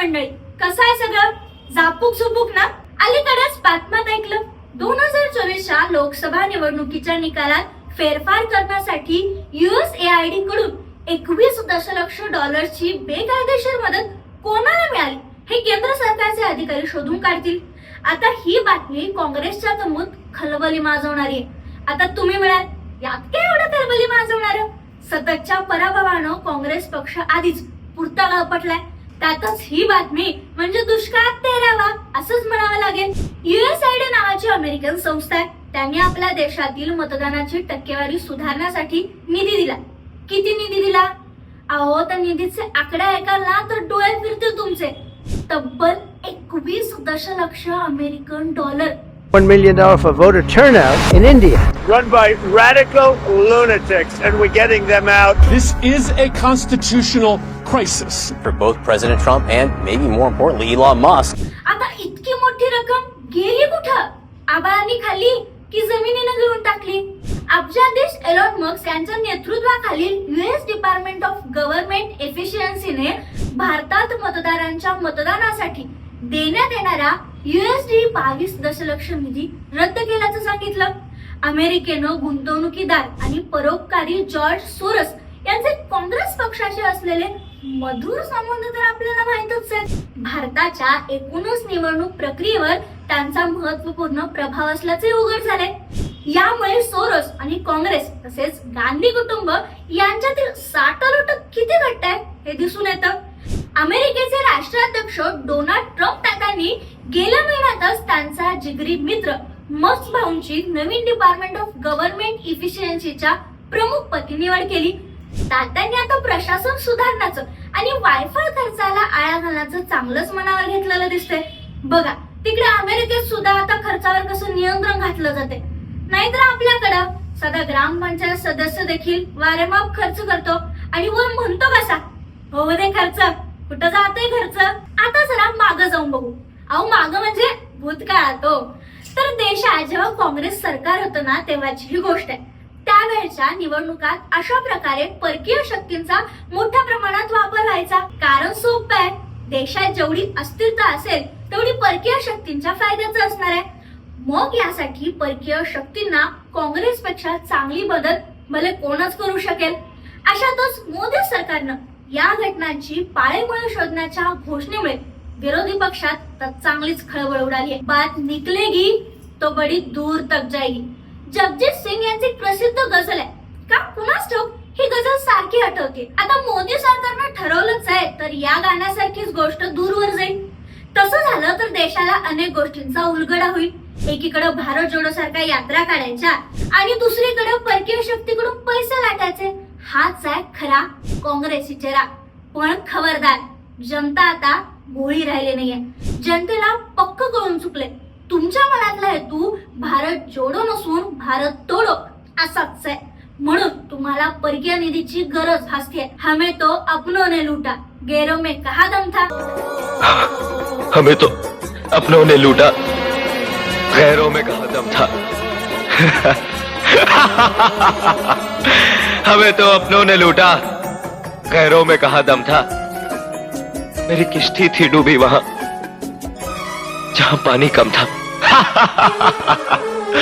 मंडळी कसं आहे सगळं? झापूक झुपूक ना? अलीकडेच बातम्यात ऐकलं. दोन हजार चोवीसच्या लोकसभा निवडणुकीच्या निकालात फेरफार करण्यासाठी युएसएआयडी कडून एकवीस दशलक्ष डॉलरची बेकायदेशीर मदत कोणाला मिळाली? हे केंद्र सरकारचे अधिकारी शोधून काढतील. आता ही बातमी काँग्रेसच्या तमूत खलबली माजवणारी आहे. आता तुम्ही मिळाल यात काय एवढं खलबली माजवणार? सततच्या पराभवानं काँग्रेस पक्ष आधीच पुरता गळपटलाय त्यातच ही बातमी म्हणजे दुष्काळात तेरावा असंच म्हणावं लागेल. युएसआयडी नावाची अमेरिकन संस्था आहे. त्यांनी आपल्या देशातील मतदानाची टक्केवारी सुधारण्यासाठी निधी दिला. किती निधी दिला? अहो त्या निधीचे आकडे ऐकाल ना तर डोळे फिरतील तुमचे. तब्बल एकवीस दशलक्ष American dollar. $1 million for voter turnout in India. run by radical lunatics, and we're getting them out. This is a constitutional crisis. for both President Trump and maybe more importantly Elon Musk. आता इतकी मोठी रक्कम गेली कुठं आबाळांनी खाल्ली की जमिनीनं घेऊन टाकली अब्जाधीश एलॉन मस्क यांच्या नेतृत्वाखालील युएस डिपार्टमेंट ऑफ गव्हर्नमेंट एफिशियन्सीने भारतात मतदारांच्या मतदानासाठी देण्यात येणारा युएसडी बावीस दशलक्ष निधी रद्द केल्याचं सांगितलं. अमेरिकेनं गुंतवणुकीदार आणि परोपकारी जॉर्ज सोरस यांचे काँग्रेस पक्षाशी असलेले मधुर संबंध तर आपल्याला माहितच आहे. भारताच्या एकूणच निवडणूक प्रक्रियेवर त्यांचा महत्त्वपूर्ण प्रभाव असल्याचे उघड झाले. यामुळे सोरस आणि काँग्रेस तसेच गांधी कुटुंब यांच्यातील साठलोट किती घट्ट आहे हे दिसून येतं. अमेरिकेचे राष्ट्राध्यक्ष डोनाल्ड तसंच त्यांचा जिगरी मित्र मस्त भाऊंची नवीन डिपार्टमेंट ऑफ गव्हर्नमेंट इफिशियन्सीच्या प्रमुख पदी निवड केली. तात्यांनी आता प्रशासन सुधारण्याचं आणि वायफळ खर्चाला आळा घालण्याचं चांगलंच मनावर घेतलेलं दिसतंय. बघा तिकडे अमेरिकेत सुद्धा आता खर्चावर कसं नियंत्रण घातलं जाते नाहीतर आपल्याकडं सदा ग्रामपंचायत सदस्य देखील वारेमाप खर्च करतो आणि वर म्हणतो कसा हो दे खर्च कुठं जातोय खर्च? आता जरा मागं जाऊन बघू. अहो मागं म्हणजे भूतकाळात हो. तर देशात जेव्हा काँग्रेस सरकार होतं ना तेव्हाची ही गोष्ट आहे. त्यावेळच्या निवडणुकात अशा प्रकारे परकीय शक्तींचा मोठ्या प्रमाणात वापर व्हायचा. कारण सोपं आहे. देशात जेवढी अस्थिरता असेल तेवढी परकीय शक्तींच्या फायद्याचं असणार आहे. मग यासाठी परकीय शक्तींना काँग्रेसपेक्षा चांगली मदत भले कोणच करू शकेल. अशातच मोदी सरकारनं या घटनांची पाळेमुळे शोधण्याच्या घोषणेमुळे विरोधी पक्षात तर चांगलीच खळबळ उडाली बात निकलेगी तो बडी दूर तक जाएगी जगजीत सिंग यांची प्रसिद्ध गझल आहे. का कुणाच ठाऊक? ही गझल सारखी आठवते. आता मोदी सरकारनं ठरवलंच आहे तर या गाण्यासारखीच गोष्ट दूरवर जाईल. तसं झालं तर देशाला अनेक गोष्टींचा उलगडा होईल. एकीकडे भारत जोडो सारख्या यात्रा काढायच्या आणि दुसरीकडे परकीय शक्तीकडून पैसे लाटायचे. हाच आहे खरा काँग्रेसी चेहरा पण खबरदार जनता आता भोळी राहिली नाहीये. जनतेला पक्क कळून चुकले तुमच्या मनातला हेतू भारत जोडो नसून भारत तोडो. असाच आहे. म्हणून तुम्हाला परकीय निधीची गरज भासते. हमें तो अपनोने लुटा. गेरो में कहा दम था? हमें तो अपनों ने लूटा. गैरों में कहा दम था. हमें तो अपनों ने लूटा. गैरों में कहा दम था. मेरी किश्ती थी डूबी वहां जहां पानी कम था।